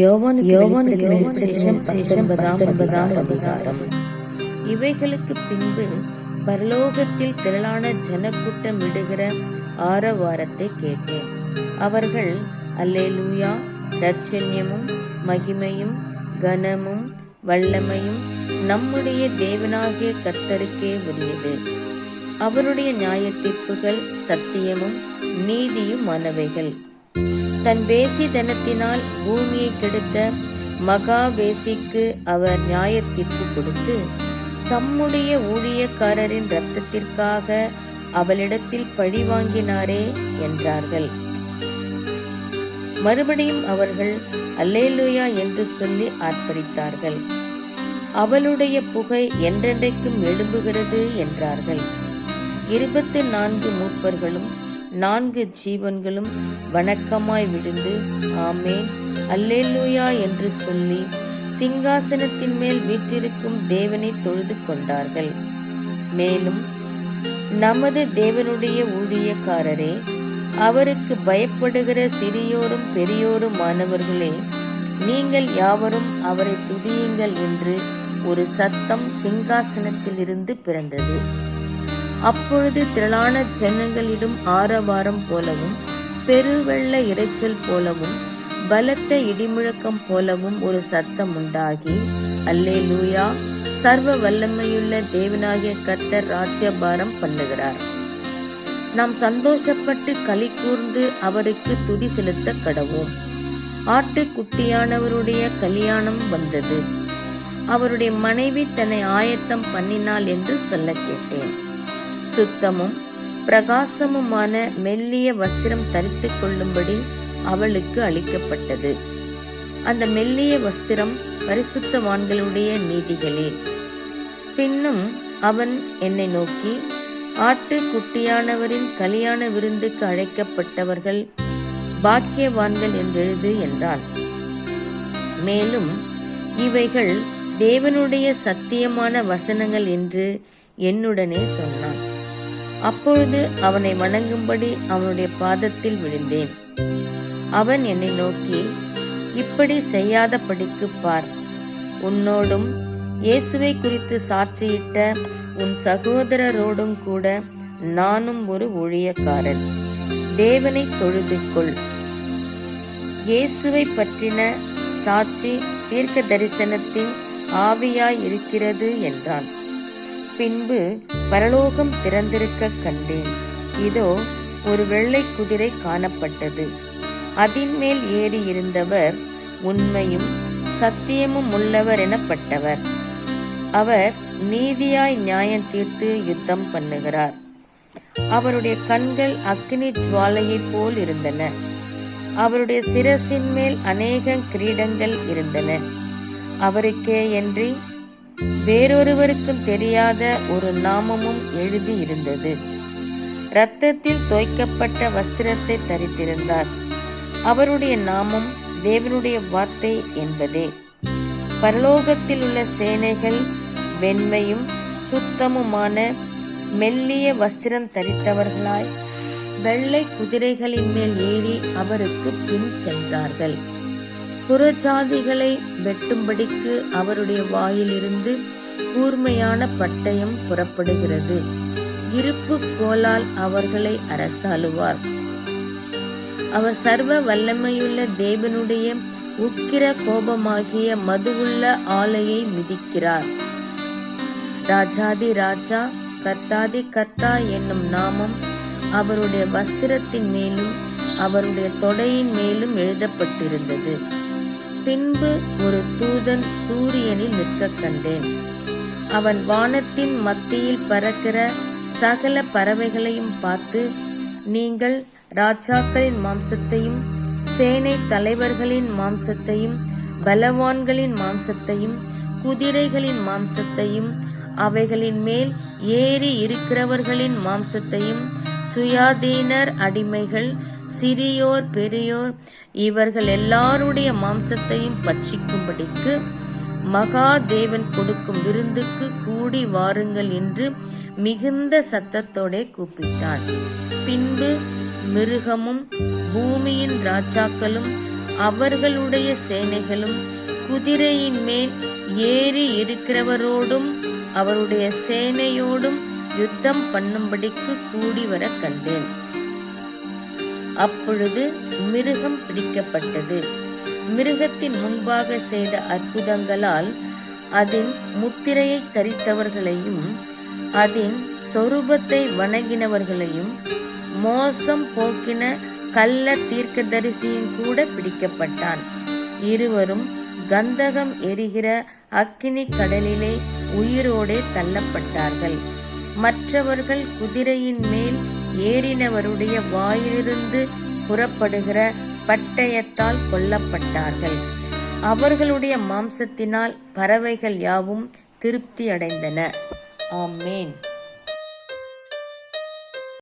யோவான் யோவான் விசேஷம் பத்தொன்பதாம் ஒன்பதாம் அதிகாரம். இவைகளுக்கு பின்பு பரலோகத்தில் திரளான ஜனக்கூட்டம் விடுகிற ஆரவாரத்தை கேட்டேன். அவர்கள் அல்லேலூயா ரட்சண்யமும் மகிமையும் கனமும் வல்லமையும் நம்முடைய தேவனாகிய கர்த்தருக்கே உரியது. அவருடைய நியாய தீர்ப்புகள் சத்தியமும் நீதியும் மனவைகள் தன் வேசிதனத்தினால் பூமியை கெடுத்த மகா வேசிக்கு அவர் நியாய தீர்ப்பு கொடுத்து தம்முடைய ஊழியக்காரரின் இரத்தத்திற்காக அவளிடத்தில் பழி வாங்கினாரே என்றார்கள். மறுபடியும் அவர்கள் அல்லேலுயா என்று சொல்லி ஆர்ப்பரித்தார்கள். அவளுடைய புகை என்றென்றைக்கும் எழும்புகிறது என்றார்கள். இருபத்து நான்கு மூப்பர்களும் நான்கு ஜீவன்களும் வணக்கமாய் விழுந்து ஆமேன். அல்லேலூயா என்று சொல்லி சிங்காசனத்தின் மேல் வீற்றிருக்கும் தேவனை தொழுது கொண்டார்கள். மேலும் நமது தேவனுடைய ஊழியக்காரரே அவருக்கு பயப்படுகிற சிறியோரும் பெரியோரும் மாணவர்களே நீங்கள் யாவரும் அவரை துதியுங்கள் என்று ஒரு சத்தம் சிங்காசனத்திலிருந்து பிறந்தது. அப்பொழுது திரளான ஜனங்களிடம் ஆரவாரம் போலவும் பெருவெள்ள இரைச்சல் போலவும் பலத்த இடிமுழக்கம் போலவும் ஒரு சத்தம் உண்டாகி அல்லே லூயா சர்வ வல்லமையுள்ள தேவனாகிய கர்த்தர் ராஜ்யபாரம் பண்ணுகிறார். நாம் சந்தோஷப்பட்டு களி கூர்ந்து அவருக்கு துதி செலுத்த கடவோம். ஆட்டுக்குட்டியானவருடைய கல்யாணம் வந்தது. அவருடைய மனைவி தன்னை ஆயத்தம் பண்ணினாள் என்று சொல்ல கேட்டேன். சுத்தமும் பிரகாசமுமான மெல்லிய வஸ்திரம் தரித்து கொள்ளும்படி அவளுக்கு அளிக்கப்பட்டது. அந்த மெல்லிய வஸ்திரம் பரிசுத்தவான்களுடைய நீதிகளே. பின்னும் அவன் என்னை நோக்கி ஆட்டு குட்டியானவரின் கல்யாண விருந்துக்கு அழைக்கப்பட்டவர்கள் பாக்கியவான்கள் என்றெழுது என்றான். மேலும் இவைகள் தேவனுடைய சத்தியமான வசனங்கள் என்று என்னுடனே சொன்னான். அப்பொழுது அவனை வணங்கும்படி அவனுடைய பாதத்தில் விழுந்தேன். அவன் என்னை நோக்கி இப்படி செய்யாதபடிக்கு பார். உன்னோடும் இயேசுவை குறித்து சாட்சியிட்ட உன் சகோதரரோடும் கூட நானும் ஒரு ஊழியக்காரன். தேவனை தொழுது இயேசுவை பற்றின சாட்சி தீர்க்க தரிசனத்தின் ஆவியாய் இருக்கிறது என்றான். பின்பு பரலோகம் திறந்திருக்க கண்டேன். இதோ ஒரு வெள்ளை குதிரை காணப்பட்டது. அதின் மேல் ஏறி இருந்தவர் உண்மையும் சத்தியமும் உள்ளவர் எனப்பட்டவர். அவர் நீதியாய் நியாயம் தீர்த்து யுத்தம் பண்ணுகிறார். அவருடைய கண்கள் அக்னி ஜுவாலையைப் போல் இருந்தன. அவருடைய சிரசின் மேல் அநேக கிரீடங்கள் இருந்தன. அவருக்கே என்று வேறொருவருக்கும் தெரியாத ஒரு நாமமும் எழுதி இருந்தது. இரத்தத்தில் தோய்க்கப்பட்ட வஸ்திரத்தை தரித்திருந்தார். அவருடைய நாமம் தேவனுடைய வார்த்தை என்பதே. பரலோகத்தில் உள்ள சேனைகள் வெண்மையும் சுத்தமுமான மெல்லிய வஸ்திரம் தரித்தவர்களாய் வெள்ளை குதிரைகளின் மேல் ஏறி அவருக்கு பின் சென்றார்கள். புறஜாதிகளை வெட்டும்படிக்கு அவருடைய வாயிலிருந்து கூர்மையான பட்டயம் புறப்படுகிறது. இருப்பு கோலால் அவர்களை அரசாளுவார். அவர் சர்வ வல்லமையுள்ள தேவனுடைய உக்கிர கோபமாகிய மதுவுள்ள ஆலையை மிதிக்கிறார். ராஜாதி ராஜா கர்த்தாதி கர்த்தா என்னும் நாமம் அவருடைய வஸ்திரத்தின் மேலும் அவருடைய தொடையின் மேலும் எழுதப்பட்டிருந்தது. பின்பு ஒரு தூதன் சூரியனில் நிற்க கண்டேன். அவன் வானத்தின் மத்தியில் பறக்கிற சகல பறவைகளையும் பார்த்து நீங்கள் ராஜாக்களின் மாம்சத்தையும் சேனை தலைவர்களின் மாம்சத்தையும் பலவான்களின் மாம்சத்தையும் குதிரைகளின் மாம்சத்தையும் அவைகளின் மேல் ஏறி இருக்கிறவர்களின் மாம்சத்தையும் சுயாதீனர் அடிமைகள் சிறியோர் பெரியோர் இவர்கள் எல்லாருடைய மாம்சத்தையும் பட்சிக்கும்படிக்கு மகாதேவன் கொடுக்கும் விருந்துக்கு கூடி வாருங்கள் என்று மிகுந்த சத்தத்தோட கூப்பிட்டான் பின்பு மிருகமும் பூமியின் ராஜாக்களும் அவர்களுடைய சேனைகளும் குதிரையின் மேல் ஏறி இருக்கிறவரோடும் அவருடைய சேனையோடும் யுத்தம் பண்ணும்படிக்கு கூடி வர கண்டேன். அப்பொழுது மிருகம் பிடிக்கப்பட்டது. மிருகத்தின் முன்பாக செய்த அற்புதங்களால் அதன் முத்திரையை தரித்தவர்களையும் அதன் சொரூபத்தை வணங்கினவர்களையும் மோசம் போக்கின கள்ள தீர்க்கதரிசியும் கூட பிடிக்கப்பட்டான். இருவரும் கந்தகம் எரிகிற அக்கினி கடலிலே உயிரோடே தள்ளப்பட்டார்கள். மற்றவர்கள் குதிரையின் மேல் ஏறினவருடைய வாயிலிருந்து புறப்படுகிற பட்டயத்தால் கொல்லப்பட்டார்கள். அவர்களுடைய மாம்சத்தினால் பறவைகள் யாவும் திருப்தி அடைந்தன. ஆமேன்.